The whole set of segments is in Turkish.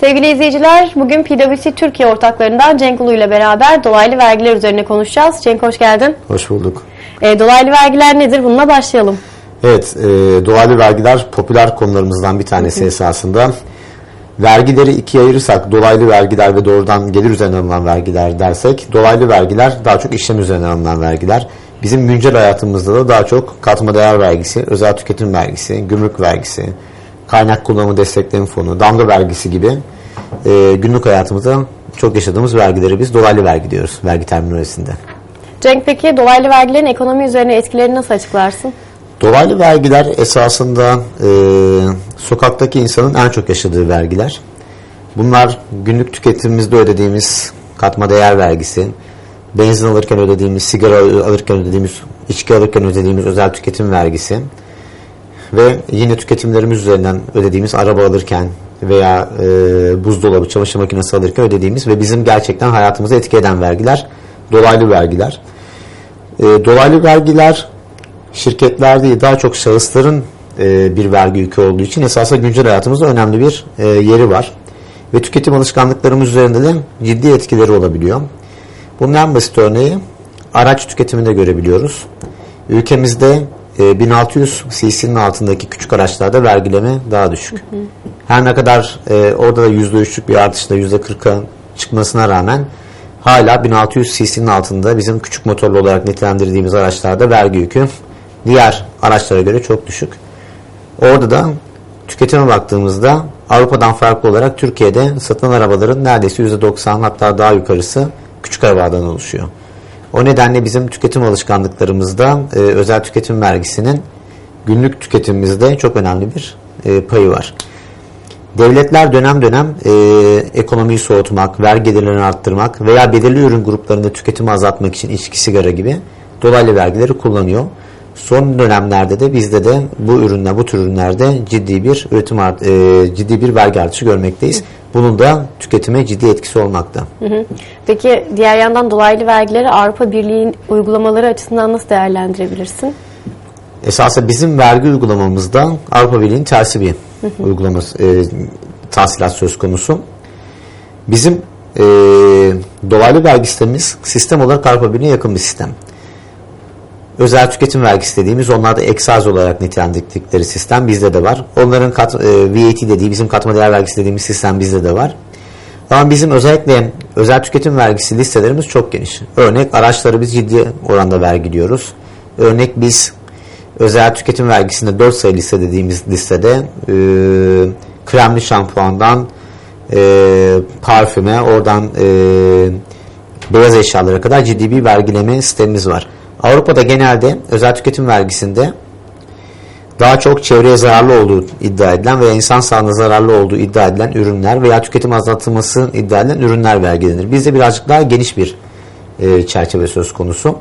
Sevgili izleyiciler, bugün PwC Türkiye ortaklarından Cenk Ulu ile beraber dolaylı vergiler üzerine konuşacağız. Cenk hoş geldin. Hoş bulduk. E, dolaylı vergiler nedir? Bununla başlayalım. Evet, e, dolaylı vergiler popüler konularımızdan bir tanesi esasında. Vergileri ikiye ayırırsak dolaylı vergiler ve doğrudan gelir üzerine alınan vergiler dersek dolaylı vergiler daha çok işlem üzerine alınan vergiler. Bizim güncel hayatımızda da daha çok katma değer vergisi, özel tüketim vergisi, gümrük vergisi, kaynak kullanımı destekleme fonu, damga vergisi gibi e, günlük hayatımızda çok yaşadığımız vergileri biz dolaylı vergi diyoruz vergi terminolojisinde. Cenk peki dolaylı vergilerin ekonomi üzerine etkilerini nasıl açıklarsın? Dolaylı vergiler esasında e, sokaktaki insanın en çok yaşadığı vergiler. Bunlar günlük tüketimimizde ödediğimiz katma değer vergisi, benzin alırken ödediğimiz, sigara alırken ödediğimiz, içki alırken ödediğimiz özel tüketim vergisi ve yine tüketimlerimiz üzerinden ödediğimiz araba alırken veya e, buzdolabı, çamaşır makinesi alırken ödediğimiz ve bizim gerçekten hayatımızı etki eden vergiler dolaylı vergiler. E, dolaylı vergiler şirketler değil daha çok şahısların e, bir vergi yükü olduğu için esasında güncel hayatımızda önemli bir e, yeri var. Ve tüketim alışkanlıklarımız üzerinde de ciddi etkileri olabiliyor. Bunun en basit örneği araç tüketiminde görebiliyoruz. Ülkemizde e, 1600 cc'nin altındaki küçük araçlarda vergileme daha düşük. Her ne kadar e, orada da %3'lük bir artışla %40'a çıkmasına rağmen hala 1600 cc'nin altında bizim küçük motorlu olarak nitelendirdiğimiz araçlarda vergi yükü diğer araçlara göre çok düşük. Orada da tüketime baktığımızda Avrupa'dan farklı olarak Türkiye'de satılan arabaların neredeyse %90 hatta daha yukarısı küçük arabadan oluşuyor. O nedenle bizim tüketim alışkanlıklarımızda e, özel tüketim vergisinin günlük tüketimimizde çok önemli bir e, payı var. Devletler dönem dönem e, ekonomiyi soğutmak, vergi gelirlerini arttırmak veya belirli ürün gruplarında tüketimi azaltmak için içki, sigara gibi dolaylı vergileri kullanıyor. Son dönemlerde de bizde de bu ürünler, bu tür ürünlerde ciddi bir üretim art, e, ciddi bir vergi artışı görmekteyiz. Bunun da tüketime ciddi etkisi olmakta. Hı hı. Peki diğer yandan dolaylı vergileri Avrupa Birliği'nin uygulamaları açısından nasıl değerlendirebilirsin? Esasında bizim vergi uygulamamızda Avrupa Birliği'nin tersi bir uygulaması, e, tahsilat söz konusu. Bizim e, dolaylı vergi sistemimiz sistem olarak Avrupa Birliği'ne yakın bir sistem. Özel tüketim vergisi dediğimiz onlar da eksaz olarak nitelendirdikleri sistem bizde de var. Onların kat, e, VAT dediği bizim katma değer vergisi dediğimiz sistem bizde de var. Ama bizim özellikle özel tüketim vergisi listelerimiz çok geniş. Örnek araçları biz ciddi oranda vergiliyoruz. Örnek biz özel tüketim vergisinde 4 sayı liste dediğimiz listede e, kremli şampuandan e, parfüme oradan e, beyaz eşyalara kadar ciddi bir vergileme sistemimiz var. Avrupa'da genelde özel tüketim vergisinde daha çok çevreye zararlı olduğu iddia edilen veya insan sağlığına zararlı olduğu iddia edilen ürünler veya tüketim azaltılması iddia edilen ürünler vergilenir. Bizde birazcık daha geniş bir e, çerçeve söz konusu.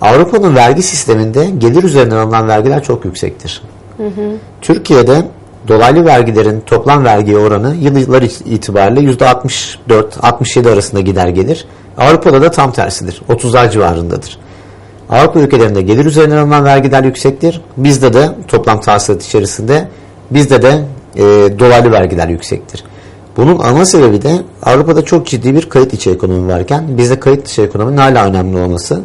Avrupa'nın vergi sisteminde gelir üzerinden alınan vergiler çok yüksektir. Hı hı. Türkiye'de dolaylı vergilerin toplam vergi oranı yıllar itibariyle %64-67 arasında gider gelir. Avrupa'da da tam tersidir. 30'lar civarındadır. Avrupa ülkelerinde gelir üzerinden alınan vergiler yüksektir. Bizde de toplam tahsilat içerisinde bizde de e, dolaylı vergiler yüksektir. Bunun ana sebebi de Avrupa'da çok ciddi bir kayıt içi ekonomi varken bizde kayıt dışı ekonominin hala önemli olması,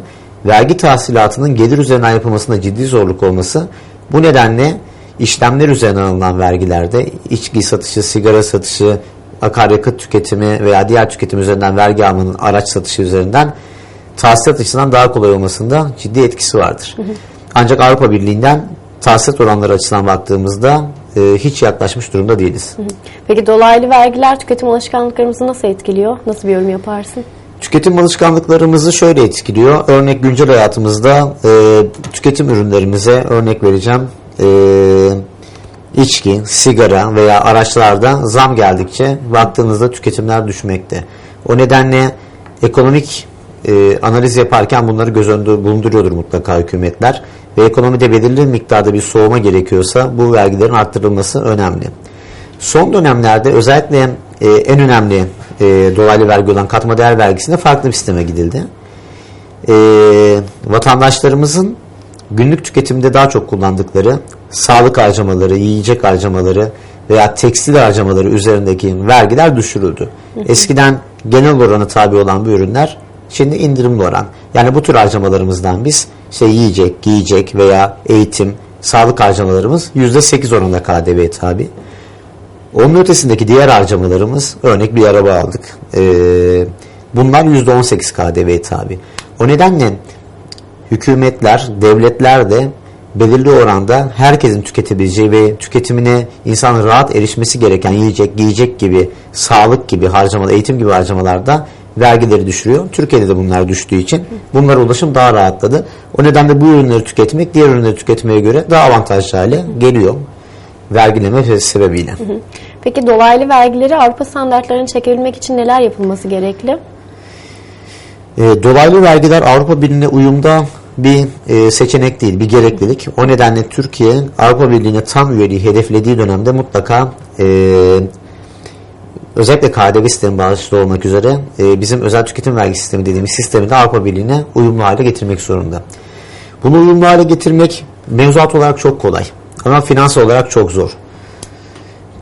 vergi tahsilatının gelir üzerinden yapılmasında ciddi zorluk olması bu nedenle işlemler üzerinden alınan vergilerde içki satışı, sigara satışı, akaryakıt tüketimi veya diğer tüketim üzerinden vergi almanın araç satışı üzerinden tahsilat açısından daha kolay olmasında ciddi etkisi vardır. Hı hı. Ancak Avrupa Birliği'nden tahsilat oranları açısından baktığımızda e, hiç yaklaşmış durumda değiliz. Hı hı. Peki dolaylı vergiler tüketim alışkanlıklarımızı nasıl etkiliyor? Nasıl bir yorum yaparsın? Tüketim alışkanlıklarımızı şöyle etkiliyor. Örnek güncel hayatımızda e, tüketim ürünlerimize örnek vereceğim. E, içki, sigara veya araçlarda zam geldikçe baktığınızda tüketimler düşmekte. O nedenle ekonomik e, analiz yaparken bunları göz önünde bulunduruyordur mutlaka hükümetler. Ve ekonomide belirli miktarda bir soğuma gerekiyorsa bu vergilerin arttırılması önemli. Son dönemlerde özellikle e, en önemli e, dolaylı vergi olan katma değer vergisinde farklı bir sisteme gidildi. E, vatandaşlarımızın günlük tüketimde daha çok kullandıkları sağlık harcamaları, yiyecek harcamaları veya tekstil harcamaları üzerindeki vergiler düşürüldü. Eskiden genel oranı tabi olan bu ürünler şimdi indirimli oran. Yani bu tür harcamalarımızdan biz işte yiyecek, giyecek veya eğitim, sağlık harcamalarımız %8 oranında KDV tabi. Onun ötesindeki diğer harcamalarımız örnek bir araba aldık. Ee, bunlar %18 KDV tabi. O nedenle hükümetler, devletler de belirli oranda herkesin tüketebileceği ve tüketimine insanın rahat erişmesi gereken yiyecek, giyecek gibi, sağlık gibi harcamalar, eğitim gibi harcamalarda vergileri düşürüyor. Türkiye'de de bunlar düştüğü için bunlara ulaşım daha rahatladı. O nedenle bu ürünleri tüketmek diğer ürünleri tüketmeye göre daha avantajlı hale geliyor. Vergileme sebebiyle. Peki dolaylı vergileri Avrupa standartlarına çekebilmek için neler yapılması gerekli? E, dolaylı vergiler Avrupa Birliği'ne uyumda bir e, seçenek değil, bir gereklilik. O nedenle Türkiye Avrupa Birliği'ne tam üyeliği hedeflediği dönemde mutlaka e, özellikle KDV sistemi bağışlı olmak üzere e, bizim özel tüketim vergi sistemi dediğimiz sistemi de Avrupa Birliği'ne uyumlu hale getirmek zorunda. Bunu uyumlu hale getirmek mevzuat olarak çok kolay ama finansal olarak çok zor.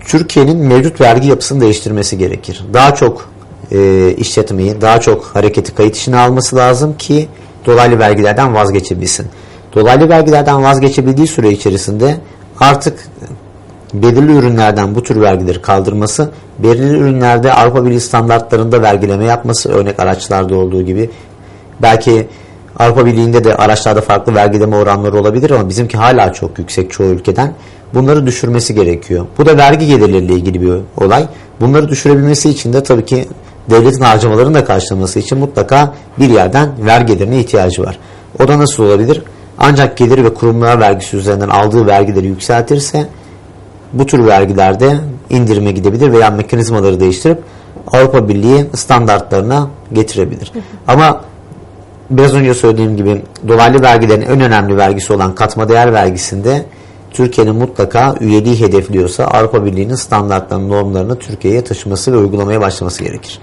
Türkiye'nin mevcut vergi yapısını değiştirmesi gerekir. Daha çok e, işletmeyi, daha çok hareketi kayıt içine alması lazım ki dolaylı vergilerden vazgeçebilsin. Dolaylı vergilerden vazgeçebildiği süre içerisinde artık belirli ürünlerden bu tür vergileri kaldırması, belirli ürünlerde Avrupa Birliği standartlarında vergileme yapması, örnek araçlarda olduğu gibi belki Avrupa Birliği'nde de araçlarda farklı vergileme oranları olabilir ama bizimki hala çok yüksek çoğu ülkeden. Bunları düşürmesi gerekiyor. Bu da vergi gelirleriyle ilgili bir olay. Bunları düşürebilmesi için de tabii ki devletin harcamalarını da karşılaması için mutlaka bir yerden vergi gelirine ihtiyacı var. O da nasıl olabilir? Ancak gelir ve kurumlar vergisi üzerinden aldığı vergileri yükseltirse bu tür vergilerde indirime gidebilir veya mekanizmaları değiştirip Avrupa Birliği standartlarına getirebilir. Ama biraz önce söylediğim gibi dolaylı vergilerin en önemli vergisi olan katma değer vergisinde Türkiye'nin mutlaka üyeliği hedefliyorsa Avrupa Birliği'nin standartlarının normlarını Türkiye'ye taşıması ve uygulamaya başlaması gerekir.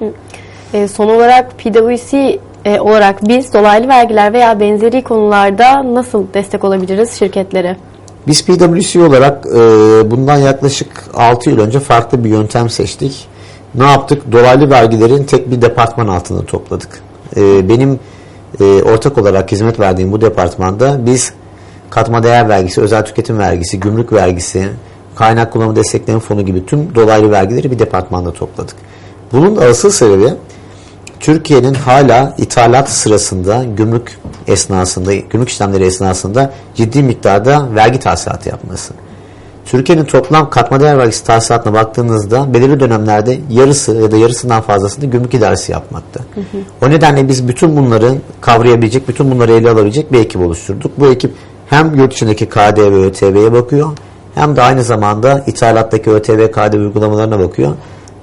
E, son olarak PwC e, olarak biz dolaylı vergiler veya benzeri konularda nasıl destek olabiliriz şirketlere? Biz PwC olarak e, bundan yaklaşık 6 yıl önce farklı bir yöntem seçtik. Ne yaptık? Dolaylı vergilerin tek bir departman altında topladık. E, benim e, ortak olarak hizmet verdiğim bu departmanda biz katma değer vergisi, özel tüketim vergisi, gümrük vergisi, kaynak kullanımı destekleme fonu gibi tüm dolaylı vergileri bir departmanda topladık. Bunun da asıl sebebi Türkiye'nin hala ithalat sırasında gümrük esnasında, gümrük işlemleri esnasında ciddi miktarda vergi tahsilatı yapması. Türkiye'nin toplam katma değer vergisi tahsilatına baktığınızda belirli dönemlerde yarısı ya da yarısından fazlasını gümrük idaresi yapmakta. O nedenle biz bütün bunları kavrayabilecek, bütün bunları ele alabilecek bir ekip oluşturduk. Bu ekip hem yurt içindeki KDV ve ÖTV'ye bakıyor hem de aynı zamanda ithalattaki ÖTV KDV uygulamalarına bakıyor.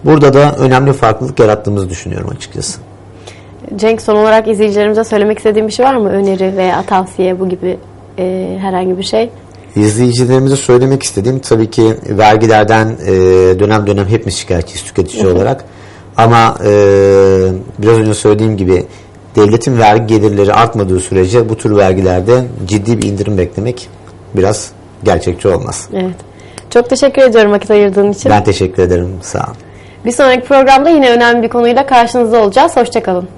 Burada da önemli farklılık yarattığımızı düşünüyorum açıkçası. Cenk son olarak izleyicilerimize söylemek istediğim bir şey var mı? Öneri veya tavsiye bu gibi e, herhangi bir şey? İzleyicilerimize söylemek istediğim tabii ki vergilerden e, dönem dönem hepimiz şikayetçiyiz tüketici olarak. Ama e, biraz önce söylediğim gibi devletin vergi gelirleri artmadığı sürece bu tür vergilerde ciddi bir indirim beklemek biraz gerçekçi olmaz. Evet. Çok teşekkür ediyorum vakit ayırdığın için. Ben teşekkür ederim. Sağ olun. Bir sonraki programda yine önemli bir konuyla karşınızda olacağız. Hoşçakalın.